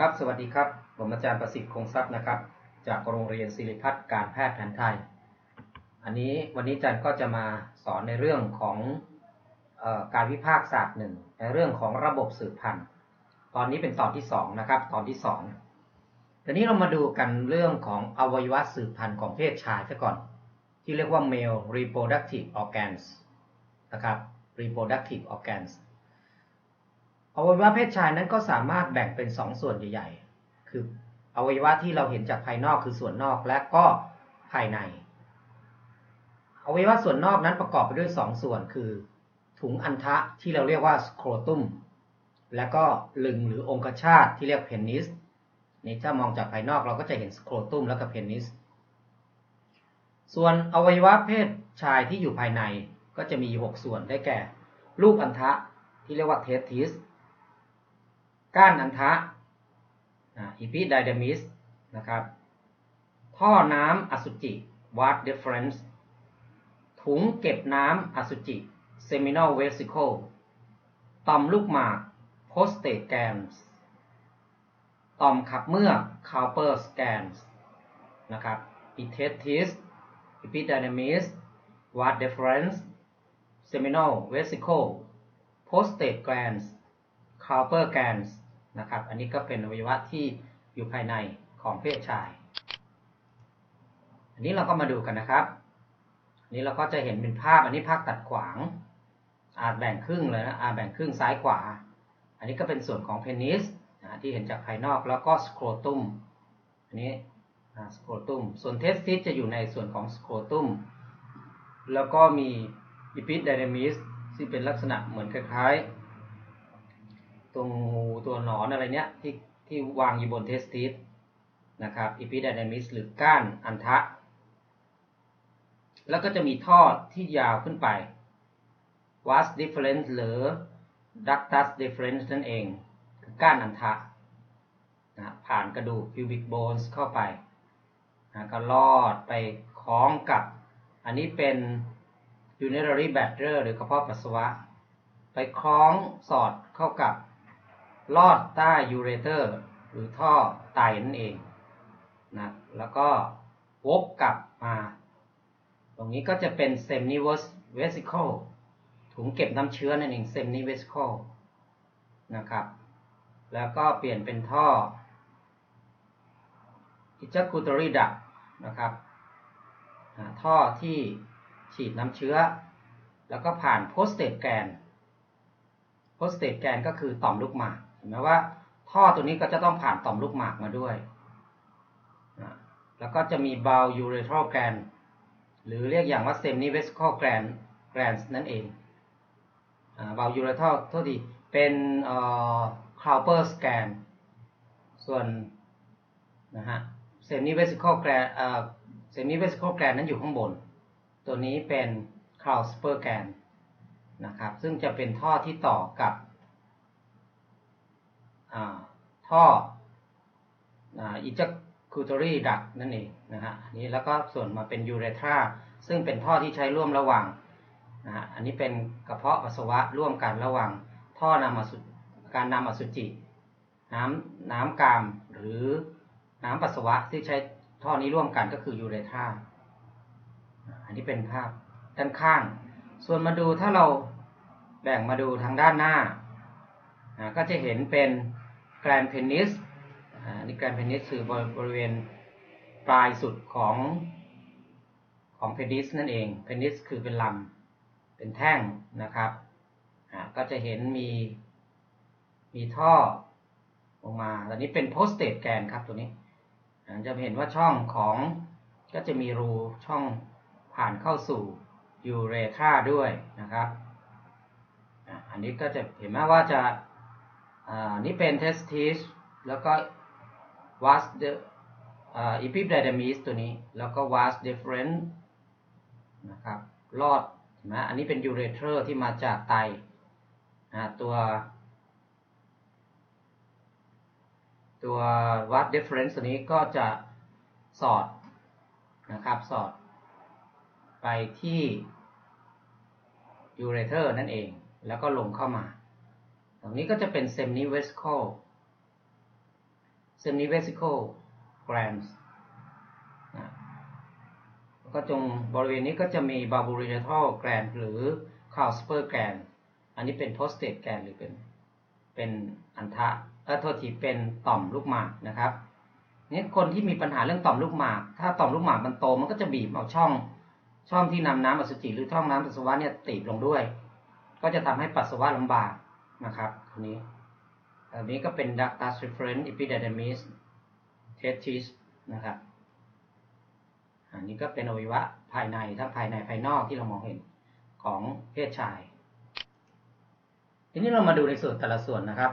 ครับ สวัสดีครับ ผมอาจารย์ประสิทธิ์คงทรัพย์นะครับ จากโรงเรียนศิริพัฒน์การแพทย์แผนไทย อันนี้วันนี้อาจารย์ก็จะมาสอนในเรื่องของออการวิพากษ์ศาสตร์หนึ่งในเรื่องของระบบสืบพันธุ์ ตอนนี้เป็นตอนที่สองนะครับ ตอนที่สองทีนี้เรามาดูกันเรื่องของอวัยวะสืบพันธุ์ของเพศชายซะก่อน ที่เรียกว่า male reproductive organs นะครับ reproductive organs อวัยวะเพศชายนั้นก็สามารถแบ่งเป็นสองส่วนใหญ่ๆ คืออวัยวะที่เราเห็นจากภายนอกคือส่วนนอกและก็ภายใน อวัยวะส่วนนอกนั้นประกอบไปด้วยสองส่วนคือ ถุงอันทะที่เราเรียกว่าสโครตุม และก็ลึงหรือองคชาตที่เรียกเพนนิสนี่ถ้ามองจากภายนอกเราก็จะเห็นสโครตุมแล้วก็เพนนิส ส่วนอวัยวะเพศชายที่อยู่ภายในก็จะมี 6 ส่วนได้แก่ ลูกอันทะที่เรียกว่าเทสทิส ก้านอันทะอิพิไดเดมิสนะครับ ท่อน้ำอสุจิวัดเดฟเฟรนซ์ถุงเก็บน้ำอสุจิเซมินอลเวสิโคต่อมลูกหมากโพสเตแกนส์ต่อมขับเมือกคาเปอร์สแกนส์นะครับอิเทติสอิพิไดเดมิสวัดเดฟเฟรนซ์เซมินอลเวสิโคโพสเตแกนส์คาเปอร์แกนส์ นะครับ อันนี้ก็เป็นอวัยวะที่อยู่ภายในของเพศชาย อันนี้เราก็มาดูกันนะครับอันนี้เราก็จะเห็นเป็นภาพ อันนี้ภาพตัดขวาง อาจแบ่งครึ่งเลยนะอาจแบ่งครึ่งซ้ายขวา อันนี้ก็เป็นส่วนของเพนิสที่เห็นจากภายนอกแล้วก็สโครตุมอันนี้สโครตุมส่วนเทสติสจะอยู่ในส่วนของสโครตุมแล้วก็มีอิปิดไดนามิสที่เป็นลักษณะเหมือนคล้ายๆ ตัวงูตัวหนอนอะไรเนี้ยที่ที่วางอยู่บนเทสติสนะครับอิปิดไดนามิสหรือก้านอันทะ แล้วก็จะมีท่อที่ยาวขึ้นไป vas difference หรือ ductus difference นั่นเองคือก้านอันทะนะผ่านกระดูก pubic bones เข้าไปนะก็ลอดไปคล้องกับ อันนี้เป็น urinary bladder หรือกระเพาะปัสสาวะ ไปคล้องสอดเข้ากับ ลอดใต้ยูเรเตอร์ หรือท่อไตนั่นเองนะแล้วก็วกกลับมา ตรงนี้ก็จะเป็น seminiverse vesicle ถุงเก็บน้ำเชื้อนั่นเอง seminiverse vesicle นะครับ แล้วก็เปลี่ยนเป็นท่อ ejaculatory duct นะครับท่อที่ฉีดน้ำเชื้อ แล้วก็ผ่าน prostate gland prostate gland ก็คือต่อมลูกหมาก ห็นไหมว่า ท่อตัวนี้ก็จะต้องผ่านต่อมลูกหมากมาด้วยแล้วก็จะมี bowel urethral gland หรือเรียกอย่างว่า semivesical gland glands นั่นเอง bowel urethral โทษดีเป็น Cowper's gland ส่วนนะฮะ semivesical gland semivesical gland นั้นอยู่ข้างบน ตัวนี้เป็น Cowper gland นะครับซึ่งจะเป็นท่อที่ต่อกับ ท่อ ejaculatory duct นั่นเองนะฮะนนี้แล้วก็ส่วนมาเป็น urethra ซึ่งเป็นท่อที่ใช้ร่วมระหว่างนะฮะอันนี้เป็นกระเพาะปัสสาวะร่วมกันระหว่าง ท่อนำอสุการนำอสุจิ น้ำน้ำกามหรือน้ำปัสสาวะที่ใช้ท่อนี้ร่วมกันก็คือยูเรธาอันนี้เป็นภาพด้านข้าง ส่วนมาดูถ้าเราแบ่งมาดูทางด้านหน้า ก็จะเห็นเป็น แกรนเพนิสนนี้แกรนเพนิสคือบริเวณปลายสุดของของเพนิสนั่นเองเพนิสคือเป็นลำเป็นแท่งนะครับก็จะเห็นมีมีท่อลงมาตอนนี้เป็นโพสเตตแกนครับตัวนี้จะเห็นว่าช่องของก็จะมีรูช่องผ่านเข้าสู่ยูเรธาด้วยนะครับ อันนี้ก็จะเห็นไหมว่าจะ นนี้เป็นเทสติสแล้วก็วัสเดอีพิบไดามิสตัวนี้ แล้วก็วัสเดฟเฟรนนะครับลอดนะอันนี้เป็นยูเรเทอร์ที่มาจากไตนะตัว ตัววัด difference ตัวนี้ก็จะสอดนะครับสอดไปที่ยูเรเทอร์นั่นเอง แล้วก็ลงเข้ามา ตรงนี้ก็จะเป็น semivesical semivesical glands นะแล้วก็จงบริเวณนี้ก็จะมี barboretal gland หรือ Carlsberg gland อันนี้เป็น prostate gland หรือเป็นเป็นอันทะเออโทษทีเป็นต่อมลูกหมากนะครับนี่คนที่มีปัญหาเรื่องต่อมลูกหมาก ถ้าต่อมลูกหมากมันโตมันก็จะบีบเอาช่อง ช่องที่นำน้ำอสุจิหรือช่องน้ำปัสสาวะเนี่ยตีบลงด้วย ก็จะทำให้ปัสสาวะลำบาก นะครับอันนี้อันนี้ก็เป็น ductus referens epididymis testis นะครับอันนี้ก็เป็นอวัยวะภายในทั้งภายในภายนอกที่เรามองเห็นของเพศชาย ทีนี้เรามาดูในส่วนแต่ละส่วนนะครับ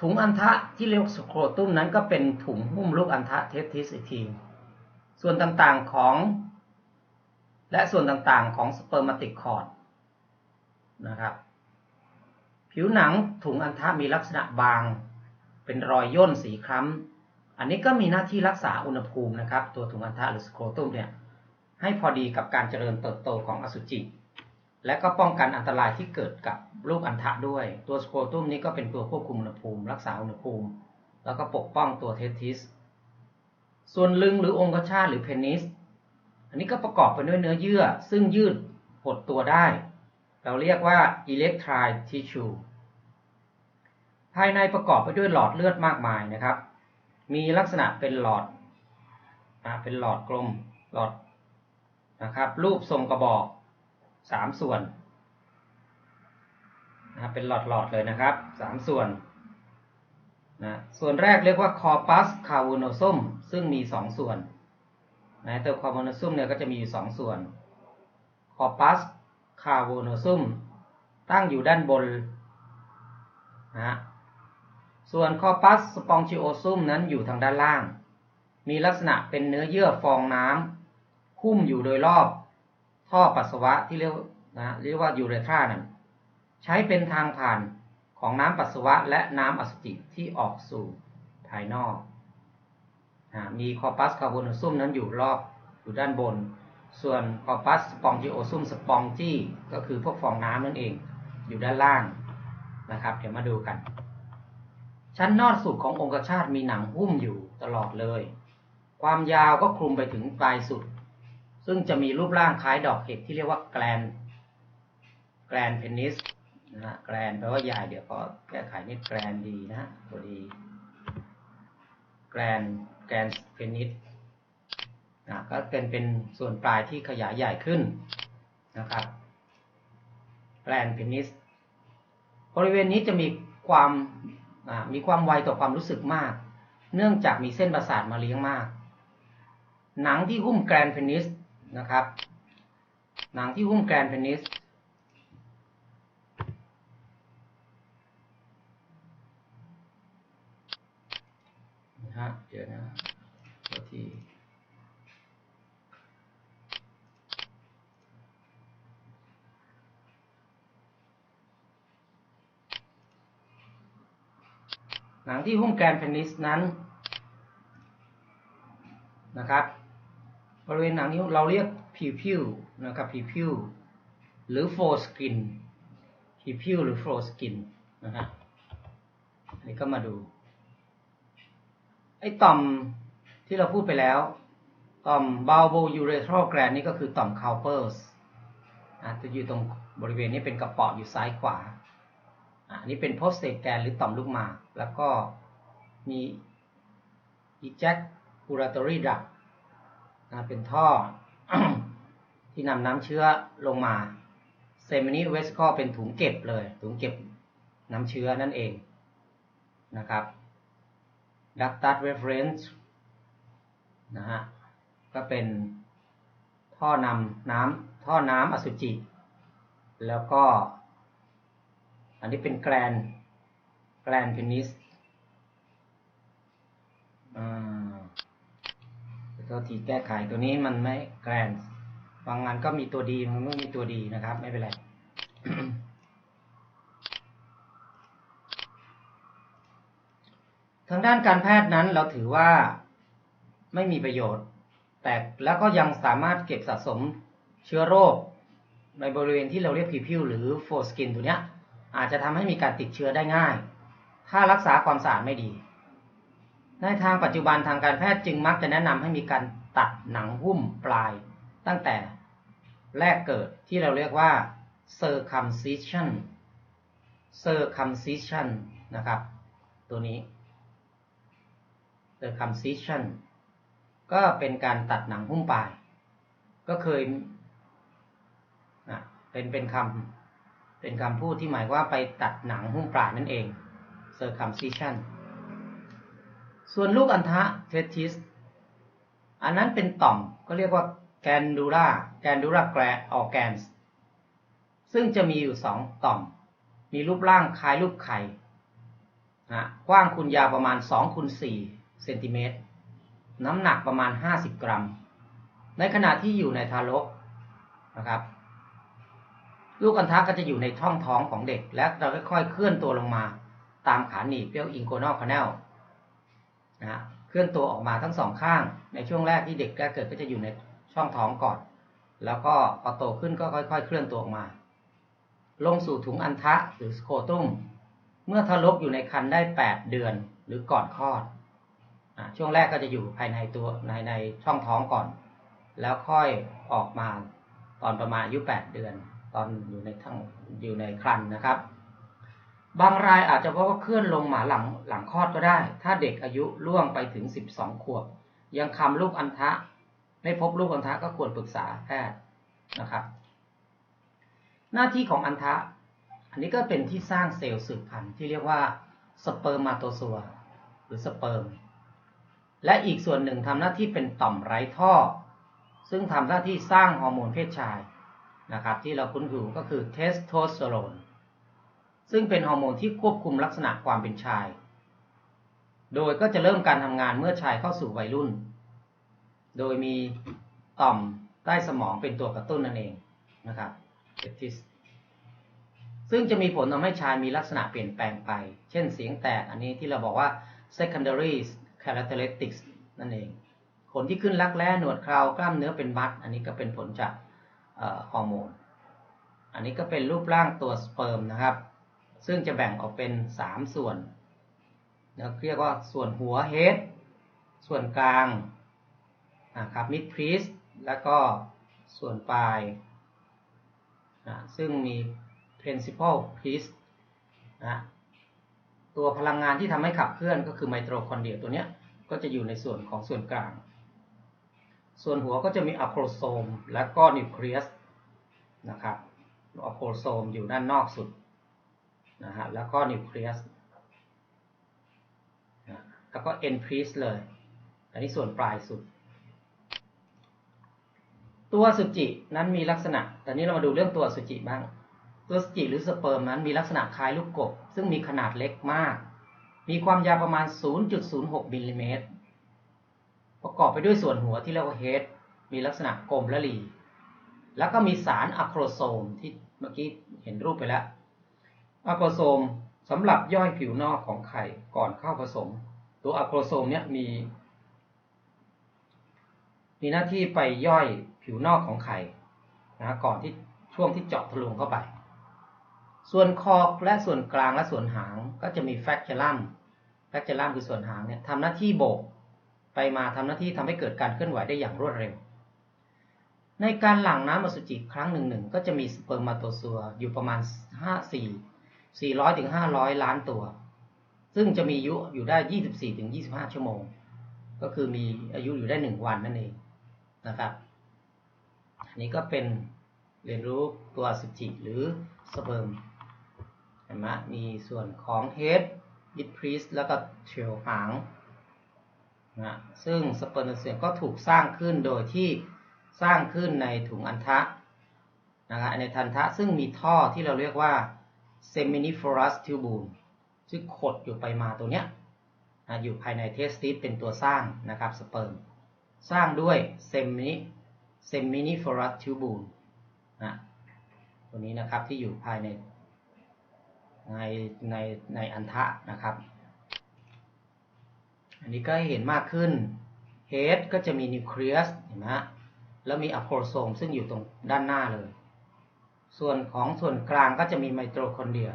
ถุงอันทะที่เรียกสโครตุมนั้นก็เป็นถุงหุ้มลูกอันทะเทสทิสอีกทีส่วนต่างๆของ และส่วนต่างๆของสเปอร์มาติกคอร์ดนะครับ ผิวหนังถุงอันทะมีลักษณะบาง เป็นรอยย่นสีคล้ำ อันนี้ก็มีหน้าที่รักษาอุณหภูมินะครับ ตัวถุงอันทะหรือสโครตุมเนี่ยให้พอดีกับการเจริญเติบโตของอสุจิ และก็ป้องกันอันตรายที่เกิดกับลูกอันทะด้วย ตัวสโครตุมนี้ก็เป็นตัวควบคุมอุณหภูมิ รักษาอุณหภูมิ แล้วก็ปกป้องตัวเทสทิส ส่วนลึงหรือองคชาตหรือเพนิส อันนี้ก็ประกอบไปด้วยเนื้อเยื่อ ซึ่งยืดหดตัวได้ เราเรียกว่า electrile tissue ภายในประกอบไปด้วยหลอดเลือดมากมายนะครับ มีลักษณะเป็นหลอดอ่าเป็นหลอดกลมหลอดนะครับรูปทรงกระบอกสามส่วนนะเป็นหลอดหลอดเลยนะครับสามส่วนนะส่วนแรกเรียกว่า corpus callosum ซึ่งมีสองส่วนนะตัว callosum เนี่ยก็จะมีอยู่สองส่ วน corpus callosum ตั้งอยู่ด้านบนนะส่วนคอปัสสปองชิโอซุมนั้นอยู่ทางด้านล่าง มีลักษณะเป็นเนื้อเยื่อฟองน้ำหุ้มอยู่โดยรอบท่อปัสสาวะที่เรียกนะเรียกว่ายูเรทรานั่นใช้เป็นทางผ่านของน้ำปัสสาวะและน้ำอสุจิที่ออกสู่ภายนอกนะมีคอปัสคาร์โบนซุมนั้นอยู่รอบอยู่ด้านบน ส่วนคอปัสสปองจิโอซุ่มสปองจี้ก็คือพวกฟองน้ำนั่นเอง อยู่ด้านล่างนะครับ เดี๋ยวมาดูกัน ชั้นนอดสุดขององคชาตมีหนังหุ้มอยู่ตลอดเลย ความยาวก็คลุมไปถึงปลายสุด ซึ่งจะมีรูปร่างคล้ายดอกเห็ดที่เรียกว่าแกลนแกลนเพนิสนะฮะแกลนแปลว่าใหญ่เดี๋ยวขอแก้ไขนี่แกลนดีนะฮะตัวดีแกลนแกลนเพนิส นะก็เป็นเป็นส่วนปลายที่ขยายใหญ่ขึ้นนะครับแกลนเพนิสบริเวณนี้จะมีความมีความไวต่อความรู้สึกมาก เนื่องจากมีเส้นประสาทมาเลี้ยงมาก หนังที่หุ้มแกรนเพนิสนะครับ หนังที่หุ้มแกรนเพนิสฮะเดี๋ยวนะตัวที่ หนังที่หุ้มแกนเพนิสนั้นนะครับ บริเวณหนังนี้เราเรียกผิวผิวนะครับผิวผิวหรือโฟสกินผิวผิวหรือโฟสกินนะฮะอันนี้ก็มาดู ไอ้ต่อมที่เราพูดไปแล้ว ต่อมบา l โบยูเรทร l แกรนนี่ก็คือต่อมคา w เปอร์สจะอยู่ตรงบริเวณนี้เป็นกระปาะอยู่ซ้ายขวา อันนี้เป็นโพสเตแกนหรือต่อมลูกหมาก แล้วก็มี ejaculatory duct นะเป็นท่อที่นำน้ำเชื้อลงมา semini vesicle เป็นถุงเก็บเลย ถุงเก็บน้ำเชื้อนั่นเองนะครับ ductus referens นะฮะก็เป็นท่อนำน้ำท่อน้ำอสุจิ แล้วก็ อันนี้เป็นแกลนแกลนเพนิสตัวทีแก้ไขตัวนี้มันไม่แกลนบางงานก็มีตัวดีมันไม่มีตัวดีนะครับ ไม่เป็นไรทางด้านการแพทย์นั้นเราถือว่าไม่มีประโยชน์ แต่แล้วก็ยังสามารถเก็บสะสมเชื้อโรค ในบริเวณที่เราเรียกผิวผิวหรือโฟสกินตัวเนี้ย อาจจะทำให้มีการติดเชื้อได้ง่าย ถ้ารักษาความสะอาดไม่ดี ในทางปัจจุบันทางการแพทย์จึงมักจะแนะนำให้มีการตัดหนังหุ้มปลาย ตั้งแต่แรกเกิดที่เราเรียกว่า circumcision circumcision นะครับ ตัวนี้ circumcision ก็เป็นการตัดหนังหุ้มปลาย ก็เคยเป็นเป็นคำ เป็นคำพูดที่หมายว่าไปตัดหนังหุ้มปลายนั่นเอง circumcision ส่วนลูกอัณฑะเทติสอันนั้นเป็นต่อมก็เรียกว่าแกนดูราแกนดูราแกรออแกนส์ซึ่งจะมีอยู่สองต่อม มีรูปร่างคล้ายรูปไข่นะกว้างคูณยาวประมาณ2คูณ4เซนติเมตร น้ำหนักประมาณ 50 กรัม ในขณะที่อยู่ในทารกนะครับ ลูกอัณฑะก็จะอยู่ในช่องท้องของเด็ก และเราค่อยๆเคลื่อนตัวลงมา ตามขาหนีบเรียกอิงโกนอลคาแนลนะเคลื่อนตัวออกมาทั้งสองข้าง ในช่วงแรกที่เด็กแรกเกิดก็จะอยู่ในช่องท้องก่อน แล้วก็พอโตขึ้นก็ค่อย ๆ เคลื่อนตัวออกมา ลงสู่ถุงอันทะหรือสโคตุมเมื่อทารกอยู่ในครรภ์ได้ 8 เดือนหรือก่อนคลอดช่วงแรกก็จะอยู่ภายในตัวในในช่องท้องก่อน แล้วค่อยออกมาตอนประมาณอายุ 8 เดือน ตอนอยู่ในทั้งอยู่ในครรภ์นะครับ บางรายอาจจะเพราะว่าเคลื่อนลงมาหลังหลังคลอดก็ได้ ถ้าเด็กอายุล่วงไปถึง 12 ขวบ ยังคำลูกอันทะไม่พบลูกอันทะก็ควรปรึกษาแพทย์นะครับ หน้าที่ของอันทะอันนี้ก็เป็นที่สร้างเซลล์สืบพันธุ์ที่เรียกว่าสเปิร์มาโตซัวหรือสเปิร์มและอีกส่วนหนึ่งทำหน้าที่เป็นต่อมไร้ท่อ ซึ่งทำหน้าที่สร้างฮอร์โมนเพศชาย นะครับที่เราคุ้นหูก็คือเทสโทสเตอโรนซึ่งเป็นฮอร์โมนที่ควบคุมลักษณะความเป็นชาย โดยก็จะเริ่มการทำงานเมื่อชายเข้าสู่วัยรุ่น โดยมีต่อมใต้สมองเป็นตัวกระตุ้นนั่นเองนะครับเอทิสซึ่งจะมีผลทำให้ชายมีลักษณะเปลี่ยนแปลงไป เช่นเสียงแตกอันนี้ที่เราบอกว่า secondary characteristics นั่นเองขนที่ขึ้นรักแร้หนวดเคราวกล้ามเนื้อเป็นมัด อันนี้ก็เป็นผลจาก ฮอร์โมน อันนี้ก็เป็นรูปร่างตัวสเปิร์มนะครับ ซึ่งจะแบ่งออกเป็น 3 ส่วนเราเรียกว่าส่วนหัว head ส่วนกลางนะครับ mid piece แล้วก็ส่วนปลายนะซึ่งมี principal piece นะตัวพลังงานที่ทำให้ขับเคลื่อนก็คือไมโทคอนเดรียตัวเนี้ยก็จะอยู่ในส่วนของส่วนกลาง ส่วนหัวก็จะมีอะโครโซมและก็นิวเคลียสนะครับอะโครโซมอยู่ด้านนอกสุดนะฮะแล้วก็นิวเคลียสแล้วก็เอ็นพรีสเลย อันนี้ส่วนปลายสุด ตัวสุจินั้นมีลักษณะ ตอนนี้เรามาดูเรื่องตัวสุจิบ้าง ตัวสุจิหรือสเปิร์มนั้นมีลักษณะคล้ายลูกกบ ซึ่งมีขนาดเล็กมาก มีความยาวประมาณ 0.06มิลลิเมตร ประกอบไปด้วยส่วนหัวที่เรียกว่าเฮดมีลักษณะกลมและหลี แล้วก็มีสารอะโครโซมที่เมื่อกี้เห็นรูปไปแล้วอะโครโซมสำหรับย่อยผิวนอกของไข่ก่อนเข้าผสม ตัวอะโครโซมเนี่ยมี มีหน้าที่ไปย่อยผิวนอกของไข่นะก่อนที่ช่วงที่เจาะทะลุเข้าไป ส่วนคอและส่วนกลางและส่วนหางก็จะมีแฟกเจลัมแฟกเจลัมคือส่วนหางเนี่ยทำหน้าที่โบก ไปมาทำหน้าที่ทำให้เกิดการเคลื่อนไหวได้อย่างรวดเร็ว ในการหลั่งน้ำอสุจิครั้งหนึ่งหนึ่งก็จะมีสเปิร์มาโตซัวอยู่ประมาณ5 4 400ถึง500 ล้านตัว ซึ่งจะมีอายุอยู่ได้ 24ถึง25 ชั่วโมง ก็คือมีอายุอยู่ได้ 1 วันนั่นเองนะครับอันนี้ก็เป็นเรียนรู้ตัวอสุจิหรือสเปิร์มเห็นไหมมีส่วนของ head mid p r e e s แล้วก็ tail หาง นะซึ่งสเปิร์มเสียก็ถูกสร้างขึ้นโดยที่สร้างขึ้นในถุงอันทะนะครับในทันทะซึ่งมีท่อที่เราเรียกว่า seminiferous tubule ซึ่งขดอยู่ไปมาตัวเนี้ยอยู่ภายในเทสติสเป็นตัวสร้างนะครับสเปิร์มสร้างด้วย semini seminiferous tubule นะตัวนี้นะครับที่อยู่ภายในในในในอันทะนะครับ อันนี้ก็ให้เห็นมากขึ้น head ก็จะมีนิวเคลียสเห็นไหมแล้วมีอะโครโซมซึ่งอยู่ตรงด้านหน้าเลย ส่วนของส่วนกลางก็จะมีไมโทคอนเดรีย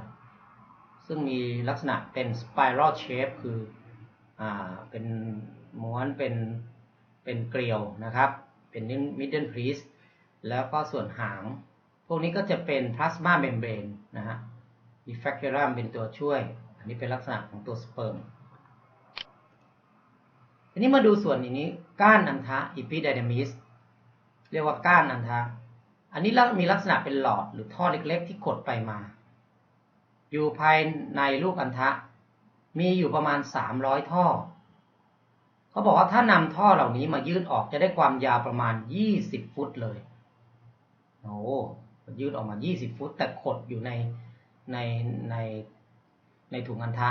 ซึ่งมีลักษณะเป็น spiral shape คืออ่าเป็นม้วนเป็นเป็นเกลียวนะครับ เป็น middle piece แล้วก็ส่วนหาง พวกนี้ก็จะเป็นพลาสมาเมมเบรนนะฮะมีแฟกเ r รัมเป็นตัวช่วย อันนี้เป็นลักษณะของตัวสเปิร์ม ทีนี้มาดูส่วนนี้ก้านอันทะอีพิไดนามิสเรียกว่าก้านอันทะ อันนี้มีลักษณะเป็นหลอดหรือท่อเล็กๆ ที่กดไปมา อยู่ภายในลูกอันทะ มีอยู่ประมาณ 300 ท่อ เขาบอกว่าถ้านำท่อเหล่านี้มายืดออกจะได้ความยาวประมาณ 20 ฟุตเลย โอ้ยืดออกมา 20 ฟุต แต่ขดอยู่ในในในในถุงอันทะ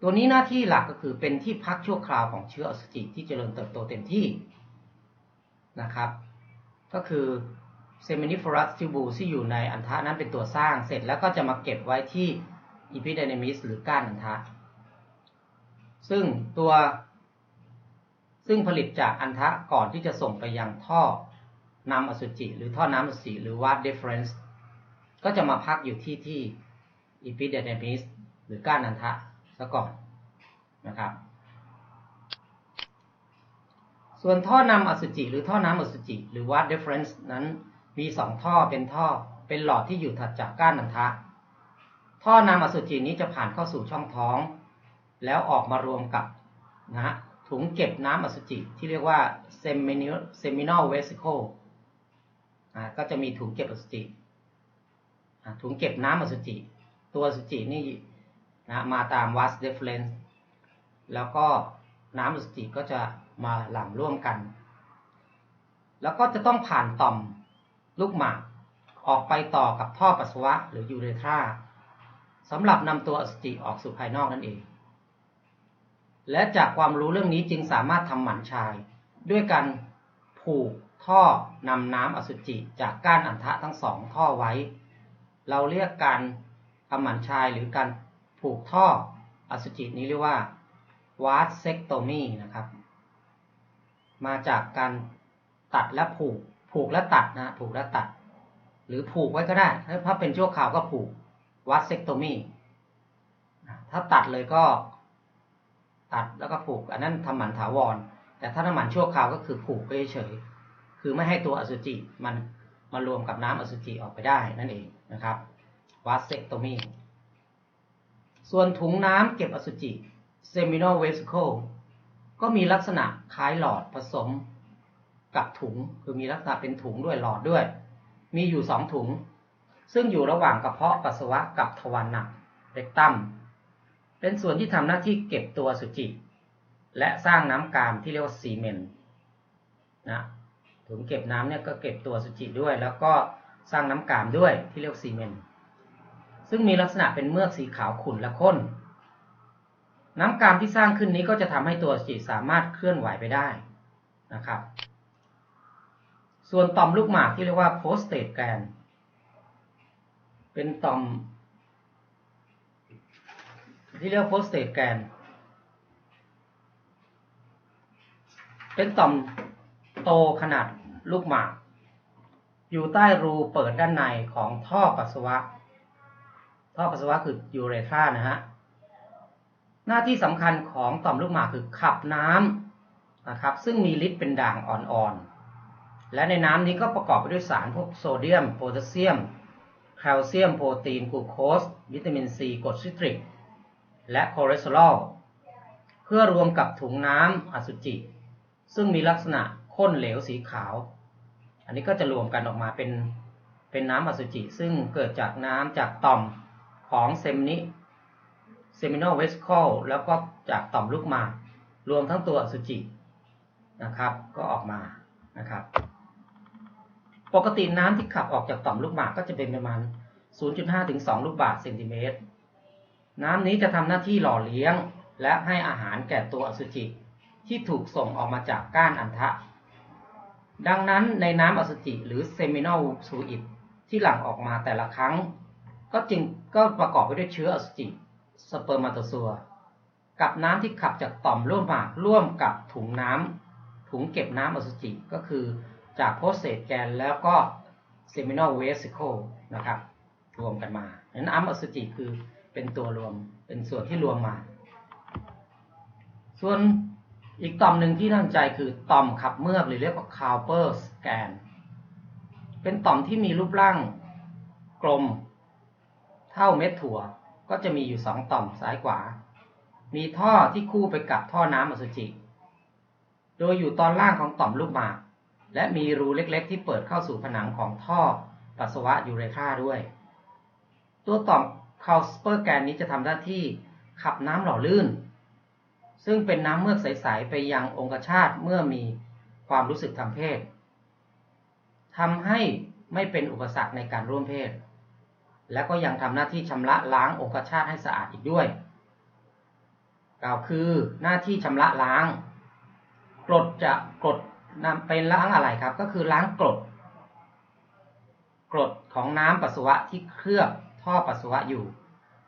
ตัวนี้หน้าที่หลักก็คือเป็นที่พักชั่วคราวของเชื้ออสุจิที่เจริญเติบโตเต็มที่นะครับ ก็คือเซมินิฟอรัสทิบูที่อยู่ในอันทะนั้นเป็นตัวสร้างเสร็จแล้วก็จะมาเก็บไว้ที่อีพิเดนมิสหรือก้านอันทะ ซึ่งตัวซึ่งผลิตจากอันทะก่อนที่จะส่งไปยังท่อน้ำอสุจิ หรือท่อน้ำอสุจิหรือวัดเดฟเฟรนซ์ก็จะมาพักอยู่ที่ที่อีพิเดนมิสหรือก้านอันทะ ซะก่อนนะครับ ส่วนท่อนำอสุจิ หรือท่อน้ำอสุจิ หรือวัดเดฟเฟรนซ์นั้นมีสองท่อเป็นท่อเป็นหลอดที่อยู่ถัดจากก้านอันทะ ท่อนำอสุจินี้จะผ่านเข้าสู่ช่องท้อง แล้วออกมารวมกับนะถุงเก็บน้ำอสุจิที่เรียกว่า seminal vesicle ก็จะมีถุงเก็บอสุจิถุงเก็บน้ำอสุจิ ตัวอสุจินี่ นะมาตามวัสเดฟเลนซ์แล้วก็น้ำอสุจิก็จะมาหลั่งร่วมกัน แล้วก็จะต้องผ่านต่อมลูกหมากออกไปต่อกับท่อปัสสาวะหรือยูเรธราสำหรับนำตัวอสุจิออกสู่ภายนอกนั่นเอง และจากความรู้เรื่องนี้จึงสามารถทำหมันชาย ด้วยการผูกท่อนำน้ำอสุจิจากก้านอันทะทั้งสองท่อไว้ เราเรียกการทำหมันชายหรือการ ผูกท่ออสุจินี้เรียกว่าวาสเซกโตมีนะครับ มาจากการตัดและผูก ผูกและตัดนะผูกและตัด หรือผูกไว้ก็ได้ ถ้าเป็นชั่วคราวก็ผูกวัดเซกโตมีถ้าตัดเลยก็ตัดแล้วก็ผูก อันนั้นทำหมันถาวร แต่ถ้าทำหมันชั่วคราวก็คือผูกเฉยๆคือไม่ให้ตัวอสุจิมันมารวมกับน้ำอสุจิออกไปได้นั่นเองนะครับวัดเซกโตมี ส่วนถุงน้ำเก็บอสุจิ seminal vesicle ก็มีลักษณะคล้ายหลอดผสมกับถุง คือมีลักษณะเป็นถุงด้วยหลอดด้วย มีอยู่สองถุง ซึ่งอยู่ระหว่างกระเพาะปัสสาวะกับทวารหนักเรกตัมเป็นส่วนที่ทำหน้าที่เก็บตัวสุจิ และสร้างน้ำกามที่เรียกว่าซีเมนนะถุงเก็บน้ำเนี่ยก็เก็บตัวสุจิด้วย แล้วก็สร้างน้ำกามด้วยที่เรียกซีเมน ซึ่งมีลักษณะเป็นเมือกสีขาวขุ่นและข้น น้ำกามที่สร้างขึ้นนี้ก็จะทำให้ตัวจิตสามารถเคลื่อนไหวไปได้นะครับ ส่วนต่อมลูกหมากที่เรียกว่า prostate gland เป็นต่อม ที่เรียก prostate gland เป็นต่อมโตขนาดลูกหมาก อยู่ใต้รูเปิดด้านในของท่อปัสสาวะ ท่อปัสสาวะคือยูเรธรานะฮะหน้าที่สำคัญของต่อมลูกหมากคือขับน้ำนะครับ ซึ่งมีฤทธิ์เป็นด่างอ่อนๆ และในน้ำนี้ก็ประกอบไปด้วยสารพวกโซเดียม โพแทสเซียม แคลเซียม โปรตีนกลูโคส วิตามินซีกรดซิตริก และคอเลสเตอรอล เพื่อรวมกับถุงน้ำอสุจิ ซึ่งมีลักษณะข้นเหลวสีขาว อันนี้ก็จะรวมกันออกมาเป็นเป็นน้ำอสุจิ ซึ่งเกิดจากน้ำจากต่อม ของเซมนิเซมิโนเวสคอลแล้วก็จากต่อมลูกหมากรวมทั้งตัวอสุจินะครับ ก็ออกมานะครับ ปกติน้ำที่ขับออกจากต่อมลูกหมากก็จะเป็นประมาณ 0.5 ถึง 2 ลูกบาศก์เซนติเมตร น้ำนี้จะทำหน้าที่หล่อเลี้ยง และให้อาหารแก่ตัวอสุจิ ที่ถูกส่งออกมาจากก้านอันทะ ดังนั้นในน้ำอสุจิหรือเซมินอลซูอิดที่หลั่งออกมาแต่ละครั้ง ก็จึงก็ประกอบไปด้วยเชื้ออสุจิสเปอร์มาโตซัวกับน้ำที่ขับจากต่อมลูกหมากร่วมกับถุงน้ำถุงเก็บน้ำอสุจิก็คือจากโพสเซตแกนแล้วก็เซมินอลเวสิโคนะครับรวมกันมาดังนั้นอัมอสุจิคือเป็นตัวรวมเป็นส่วนที่รวมมา ส่วนอีกต่อมหนึ่งที่น่าสนใจคือต่อมขับเมือกหรือเรียกว่า Cowper scan เป็นต่อมที่มีรูปร่างกลม เท่าเม็ดถั่วก็จะมีอยู่สองต่อมซ้ายขวา มีท่อที่คู่ไปกับท่อน้ำอสุจิ โดยอยู่ตอนล่างของต่อมลูกหมาก และมีรูเล็กๆ ที่เปิดเข้าสู่ผนังของท่อปัสสาวะยูเรธาด้วย ตัวต่อมคาลสเปอร์แกนนี้จะทำหน้าที่ขับน้ำหล่อลื่น ซึ่งเป็นน้ำเมือกใส ๆ ไปยังองคชาตเมื่อมีความรู้สึกทางเพศทำให้ไม่เป็นอุปสรรคในการร่วมเพศ และก็ยังทำหน้าที่ชำระล้างองคชาตให้สะอาดอีกด้วย กล่าวคือหน้าที่ชำระล้างกรดจะกรดนำเป็นล้างอะไรครับ ก็คือล้างกรดกรดของน้ำปัสสาวะที่เคลือบท่อปัสสาวะอยู่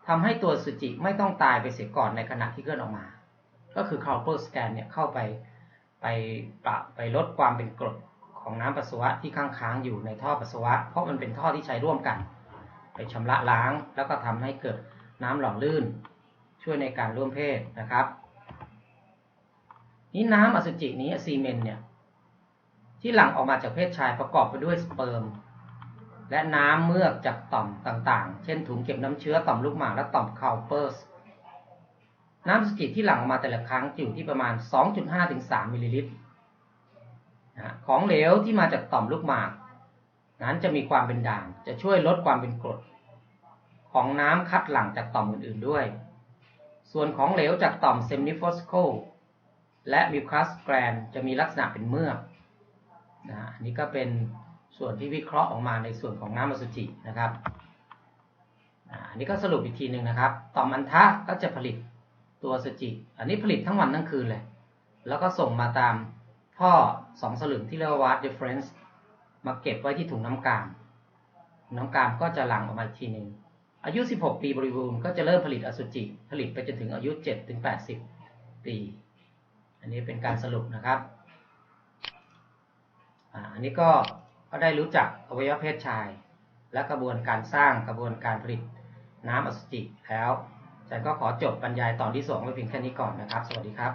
ทำให้ตัวสุจิไม่ต้องตายไปเสียก่อนในขณะที่เคลื่อนออกมา ก็คือ c o w p e r scan เนี่ยเข้าไปไปปะไปลดความเป็นกรดของน้ำปัสสาวะที่ค้างค้างอยู่ในท่อปัสสาวะ เพราะมันเป็นท่อที่ใช้ร่วมกัน ไปชำระล้าง แล้วก็ทำให้เกิดน้ำหล่อลื่น ช่วยในการร่วมเพศนะครับ นี่น้ำอสุจินี้ซีเมนเนี่ยที่หลั่งออกมาจากเพศชายประกอบไปด้วยสเปิร์มและน้ำเมือกจากต่อมต่างๆ เช่นถุงเก็บน้ำเชื้อต่อมลูกหมากและต่อมคาลเปอร์สน้ำอสุจิที่หลั่งออกมาแต่ละครั้งอยู่ที่ประมาณ 2.5ถึง3มิลลิลิตรของเหลวที่มาจากต่อมลูกหมาก นั้นจะมีความเป็นด่าง จะช่วยลดความเป็นกรด ของน้ำคัดหลั่งจากต่อมอื่นๆด้วย ส่วนของเหลวจากต่อมเซมนิฟอสโคและมิวคัสแกรนจะมีลักษณะเป็นเมือกนะอันนี้ก็เป็นส่วนที่วิเคราะห์ออกมาในส่วนของน้ำอสุจินะครับอันนี้ก็สรุปอีกทีหนึ่งนะครับ ต่อมอันทะก็จะผลิตตัวสุจิ อันนี้ผลิตทั้งวันทั้งคืนเลย แล้วก็ส่งมาตามท่อสองสลึงที่เรียกว่า ward difference มาเก็บไว้ที่ถุงน้ำกาม น้ำกามก็จะหลั่งออกมาอีกทีหนึ่ง อายุ 16 ปีบริบูรณ์ก็จะเริ่มผลิตอสุจิ ผลิตไปจนถึงอายุ7-80 ปี อันนี้เป็นการสรุปนะครับอันนี้ก็ก็ได้รู้จักอวัยวะเพศชาย และกระบวนการสร้างกระบวนการผลิตน้ำอสุจิแล้วอาจารย์ก็ขอจบบรรยายตอนที่สองไว้เพียงแค่นี้ก่อนนะครับ สวัสดีครับ